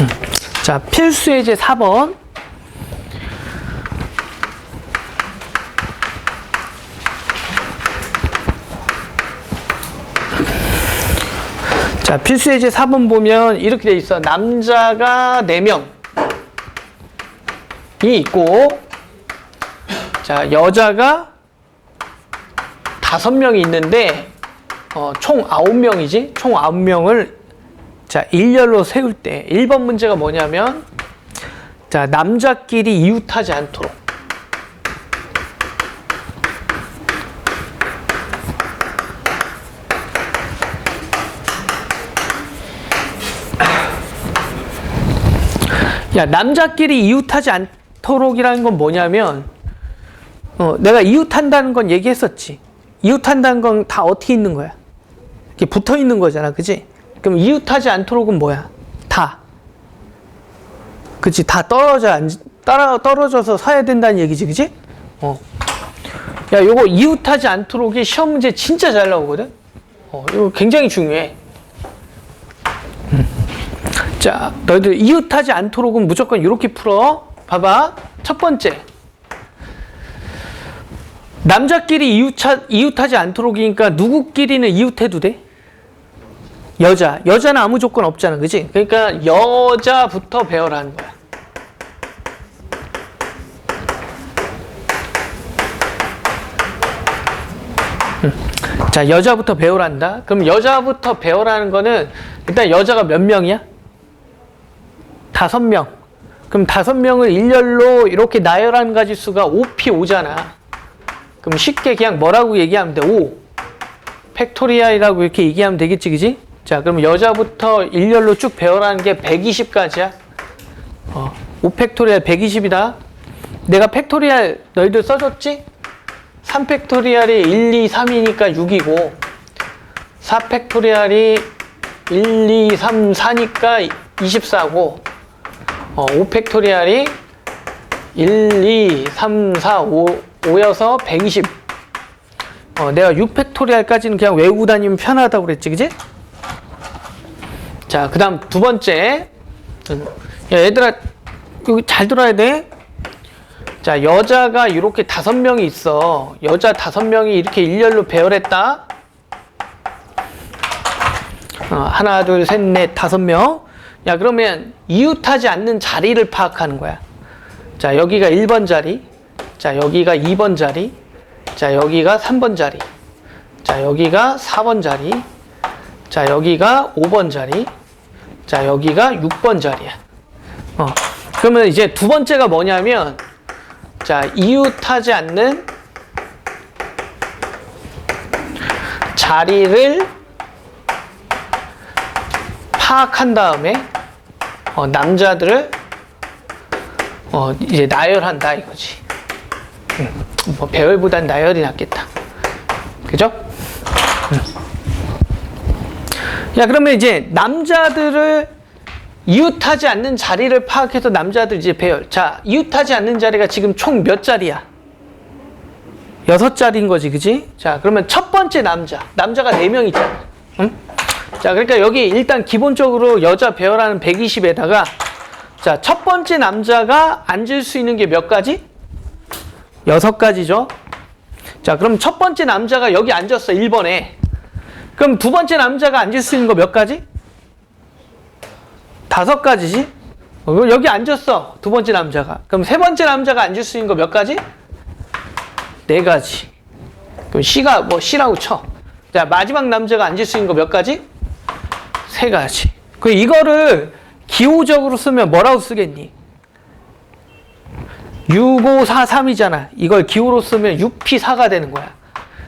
자, 필수 예제 4번. 자, 필수 예제 4번 보면 이렇게 돼 있어. 남자가 4명이 있고, 자, 여자가 5명이 있는데, 어, 총 9명이지? 총 9명을 자, 일렬로 세울 때 1번 문제가 뭐냐면 자, 남자끼리 이웃하지 않도록 야, 남자끼리 이웃하지 않도록이라는 건 뭐냐면 어, 내가 이웃한다는 건 얘기했었지. 이웃한다는 건 다 어떻게 있는 거야? 이렇게 붙어 있는 거잖아. 그지? 그럼 이웃하지 않도록은 뭐야? 다. 그치? 다 떨어져, 앉, 따라, 떨어져서 서야 된다는 얘기지. 그치? 어. 야, 요거 이웃하지 않도록이 시험 문제 진짜 잘 나오거든? 어, 이거 굉장히 중요해. 음. 자, 너희들 이웃하지 않도록은 무조건 이렇게 풀어. 봐봐. 첫 번째. 남자끼리 이웃하, 이웃하지 않도록이니까 누구끼리는 이웃해도 돼? 여자. 여자는 아무 조건 없잖아. 그지? 그러니까 여자부터 배워라는 거야. 음. 자, 여자부터 배우란다. 그럼 여자부터 배우라는 거는 일단 여자가 몇 명이야? 다섯 명. 그럼 다섯 명을 일렬로 이렇게 나열한 가지수가 5p 5잖아. 그럼 쉽게 그냥 뭐라고 얘기하면 돼? 5. 팩토리알이라고 이렇게 얘기하면 되겠지, 그지? 자, 그럼 여자부터 일렬로 쭉 배워라는 게 120까지야. 어, 5팩토리알 120이다. 내가 팩토리알 너희들 써줬지? 3팩토리알이 1, 2, 3이니까 6이고 4팩토리알이 1, 2, 3, 4니까 24고 어, 5팩토리알이 1, 2, 3, 4, 5, 5여서 120 어, 내가 6팩토리알까지는 그냥 외우고 다니면 편하다고 그랬지 그지? 자, 그 다음 두 번째. 야, 얘들아, 이거 잘 들어야 돼. 자, 여자가 이렇게 다섯 명이 있어. 여자 다섯 명이 이렇게 일렬로 배열했다. 어, 하나, 둘, 셋, 넷, 다섯 명. 야, 그러면 이웃하지 않는 자리를 파악하는 거야. 자, 여기가 1번 자리. 자, 여기가 2번 자리. 자, 여기가 3번 자리. 자, 여기가 4번 자리. 자, 여기가 5번 자리. 자, 여기가 6번 자리야. 어. 그러면 이제 두 번째가 뭐냐면, 자, 이웃하지 않는 자리를 파악한 다음에, 어, 남자들을, 어, 이제 나열한다 이거지. 음, 뭐, 배열보단 나열이 낫겠다. 그죠? 야, 그러면 이제 남자들을 이웃하지 않는 자리를 파악해서 남자들 이제 배열. 자, 이웃하지 않는 자리가 지금 총 몇 자리야? 여섯 자리인 거지, 그지? 자, 그러면 첫 번째 남자. 남자가 네 명 있잖아. 응? 자, 그러니까 여기 일단 기본적으로 여자 배열하는 120에다가 자, 첫 번째 남자가 앉을 수 있는 게 몇 가지? 여섯 가지죠. 자, 그럼 첫 번째 남자가 여기 앉았어, 1번에. 그럼 두 번째 남자가 앉을 수 있는 거 몇 가지? 다섯 가지지? 어, 여기 앉았어. 두 번째 남자가. 그럼 세 번째 남자가 앉을 수 있는 거 몇 가지? 네 가지. 그럼 C가 뭐 C라고 쳐. 자, 마지막 남자가 앉을 수 있는 거 몇 가지? 세 가지. 그 이거를 기호적으로 쓰면 뭐라고 쓰겠니? 6543이잖아. 이걸 기호로 쓰면 6P4가 되는 거야.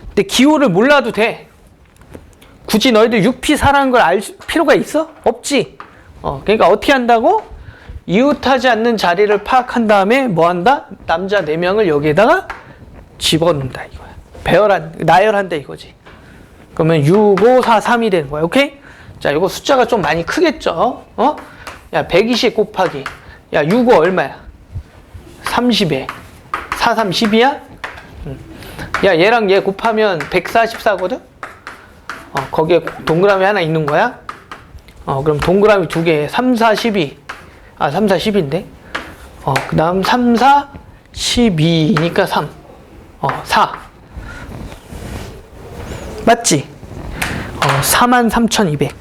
근데 기호를 몰라도 돼. 굳이 너희들 6P4라는 걸 알 필요가 있어? 없지. 어, 그러니까 어떻게 한다고? 이웃하지 않는 자리를 파악한 다음에 뭐 한다? 남자 4명을 여기에다가 집어넣는다 이거야. 배열한, 나열한다 이거지. 그러면 6, 5, 4, 3이 되는 거야. 오케이? 자, 이거 숫자가 좀 많이 크겠죠? 어? 야, 120 곱하기. 야, 6, 5 얼마야? 30에. 4, 3, 10이야? 야, 얘랑 얘 곱하면 144거든? 어, 거기에 동그라미 하나 있는 거야? 어, 그럼 동그라미 두 개, 3, 4, 12. 아, 3, 4, 10인데. 어, 그 다음 3, 4, 12니까 3. 어, 4. 맞지? 어, 43,200.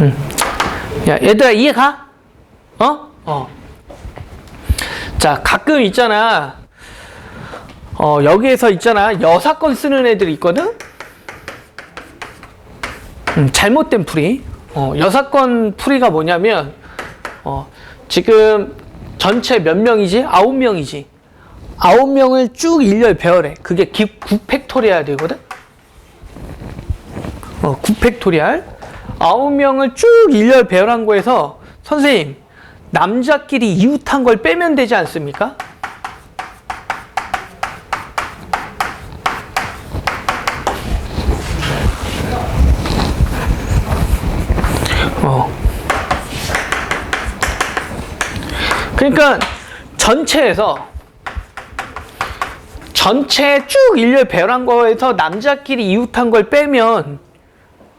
음. 야, 얘들아, 이해 가? 어? 어. 자, 가끔 있잖아. 어, 여기에서 있잖아. 여사건 쓰는 애들이 있거든? 음, 잘못된 풀이. 어, 여사건 풀이가 뭐냐면, 어, 지금 전체 몇 명이지? 아홉 명이지. 아홉 명을 쭉 일렬 배열해. 그게 기, 9팩토리아야 되거든? 어, 9팩토리알. 아홉 명을 쭉 일렬 배열한 거에서, 선생님, 남자끼리 이웃한 걸 빼면 되지 않습니까? 어. 그러니까 전체에서 전체 쭉 일렬 배열한 거에서 남자끼리 이웃한 걸 빼면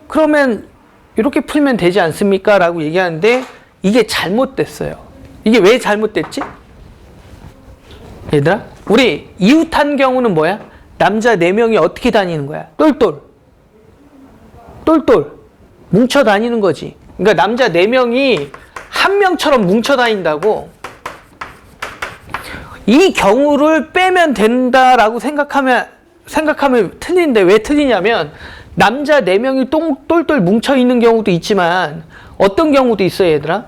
그러면 이렇게 풀면 되지 않습니까? 라고 얘기하는데 이게 잘못됐어요. 이게 왜 잘못됐지? 얘들아, 우리 이웃한 경우는 뭐야? 남자 4명이 어떻게 다니는 거야? 똘똘. 똘똘. 뭉쳐 다니는 거지. 그러니까 남자 4명이 한 명처럼 뭉쳐 다닌다고. 이 경우를 빼면 된다라고 생각하면 생각하면 틀린데 왜 틀리냐면 남자 4명이 똥, 똘똘 뭉쳐 있는 경우도 있지만 어떤 경우도 있어요, 얘들아?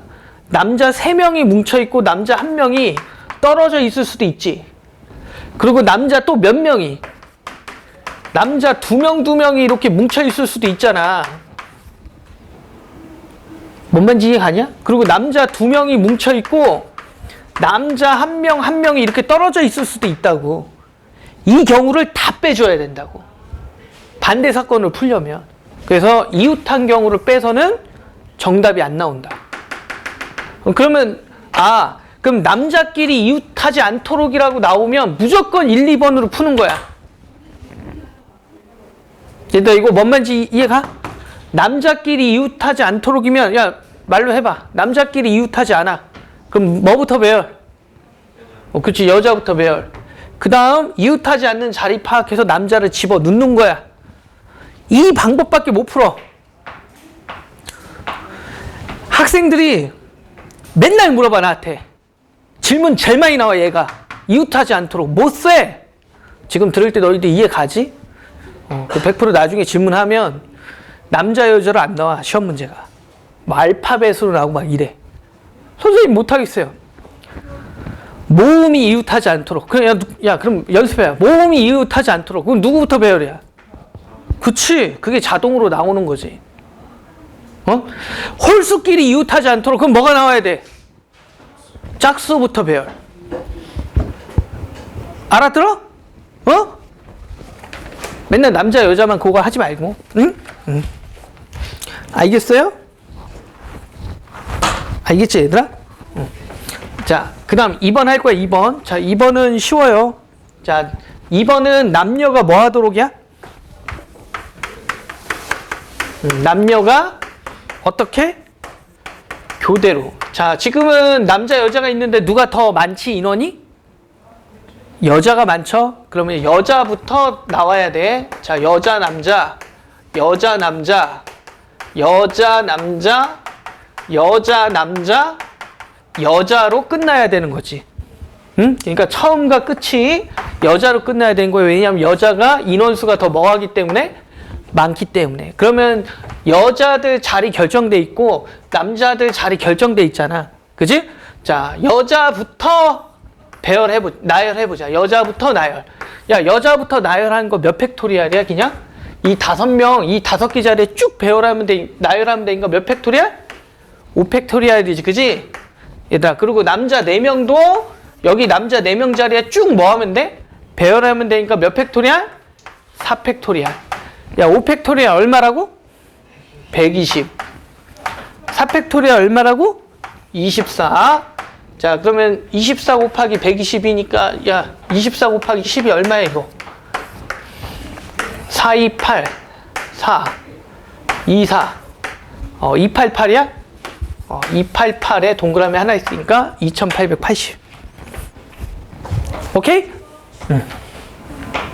남자 3명이 뭉쳐 있고 남자 1명이 떨어져 있을 수도 있지. 그리고 남자 또 몇 명이 남자 2명, 2명이 이렇게 뭉쳐 있을 수도 있잖아. 뭔 말인지 이해 가냐? 그리고 남자 2명이 뭉쳐 있고 남자 한 명, 한 명이 이렇게 떨어져 있을 수도 있다고. 이 경우를 다 빼줘야 된다고. 반대 사건을 풀려면. 그래서 이웃한 경우를 빼서는 정답이 안 나온다. 그러면, 아, 그럼 남자끼리 이웃하지 않도록이라고 나오면 무조건 1, 2번으로 푸는 거야. 얘들아, 이거 뭔 말인지 이해가? 남자끼리 이웃하지 않도록이면, 야, 말로 해봐. 남자끼리 이웃하지 않아. 그럼 뭐부터 배열? 어, 그치, 여자부터 배열. 그 다음, 이웃하지 않는 자리 파악해서 남자를 집어 넣는 거야. 이 방법밖에 못 풀어. 학생들이 맨날 물어봐, 나한테. 질문 제일 많이 나와, 얘가. 이웃하지 않도록. 못 쎄! 지금 들을 때 너희들 이해 가지? 어, 그100% 나중에 질문하면 남자, 여자로 안 나와, 시험 문제가. 뭐 알파벳으로 나오고 막 이래. 선생님 못하겠어요. 모음이 이웃하지 않도록. 그냥 야, 그럼 연습해. 모음이 이웃하지 않도록. 그럼 누구부터 배열이야? 그치. 그게 자동으로 나오는 거지. 어? 홀수끼리 이웃하지 않도록. 그럼 뭐가 나와야 돼? 짝수부터 배열. 알아들어? 어? 맨날 남자 여자만 그거 하지 말고. 응? 응. 알겠어요? 알겠지 얘들아? 응. 자, 그 다음 2번 할 거야 2번. 자, 2번은 쉬워요. 자, 2번은 남녀가 뭐 하도록이야? 음, 남녀가 어떻게? 교대로. 자, 지금은 남자 여자가 있는데 누가 더 많지 인원이? 여자가 많죠? 그러면 여자부터 나와야 돼. 자, 여자 남자, 여자 남자, 여자 남자, 여자 남자, 여자로 끝나야 되는 거지. 응? 그러니까 처음과 끝이 여자로 끝나야 되는 거예요. 왜냐하면 여자가 인원수가 더 뭐하기 때문에 많기 때문에. 그러면 여자들 자리 결정돼 있고 남자들 자리 결정돼 있잖아. 그지? 자, 여자부터 배열해보, 나열해보자. 여자부터 나열. 야, 여자부터 나열하는 거 몇 팩토리알이야, 그냥? 이 다섯 명, 이 다섯 개 자리에 쭉 배열하면 돼, 나열하면 되니까 몇 팩토리알? 5팩토리알이지, 그지? 얘들아, 그리고 남자 4명도 여기 남자 4명 자리에 쭉 뭐 하면 돼? 배열하면 되니까 몇 팩토리알? 4팩토리알. 야, 5팩토리알 얼마라고? 120. 4팩토리알 얼마라고? 24. 자, 그러면 24 곱하기 120이니까, 야, 24 곱하기 10이 얼마야, 이거? 4, 2, 8, 4, 2, 4. 어, 288이야? 어, 288에 동그라미 하나 있으니까 2880. 오케이? 응.